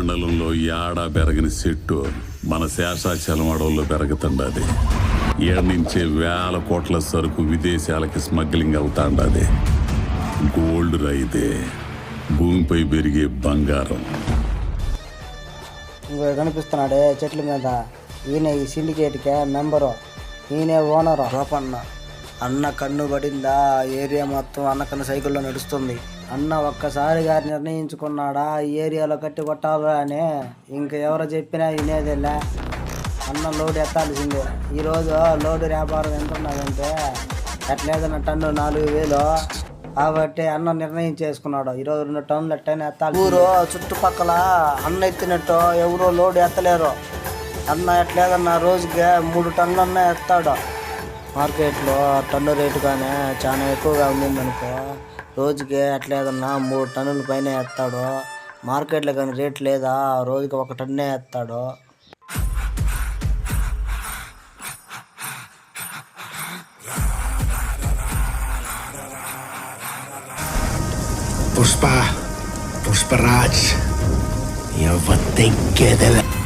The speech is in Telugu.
మండలంలో యాడా పెరగని చెట్టు మన శేషాచలం అడవుల్లో పెరుగుతుండది ఏడు నుంచే వేల కోట్ల సరుకు విదేశాలకి స్మగ్లింగ్ అవుతాండది గోల్డ్ రైతే భూమిపై పెరిగే బంగారం. ఇంకో కనిపిస్తున్నాడే చెట్ల మీద. ఈయన ఈ సిండికేట్కే మెంబరు. ఈయనే ఓనరు. గోపన్న అన్న కన్ను పడిందా? ఏరియా మొత్తం అన్న కన్ను సైకిల్లో నడుస్తుంది. అన్న ఒక్కసారిగా నిర్ణయించుకున్నాడా? ఈ ఏరియాలో కట్టి కొట్టాలా అని ఇంక ఎవరు చెప్పినా వినేదిలే. అన్న లోడ్ ఎత్తాల్సిందే. ఈరోజు లోడ్ వ్యాపారం ఎంత ఉన్నదంటే ఎట్లేదన్న టన్ను నాలుగు వేలు. కాబట్టి అన్న నిర్ణయం చేసుకున్నాడు. ఈరోజు రెండు టన్నులు ఎట్టైనా ఎత్తాలి ఊరు చుట్టుపక్కల అన్న ఎత్తినట్టు ఎవరో లోడ్ ఎత్తలేరు. అన్న ఎట్లేదన్న రోజుకి మూడు టన్నులన్నా ఎత్తాడు. మార్కెట్లో టన్ను రేటు కానీ చాలా ఎక్కువగా ఉండిందనుకో రోజుకి ఎట్లేదన్నా మూడు టన్నుల పైన ఎత్తాడు మార్కెట్లో కానీ రేట్ లేదా రోజుకి ఒక టన్నే ఎత్తాడు పుష్ప పుష్పరాజ్ eu vou.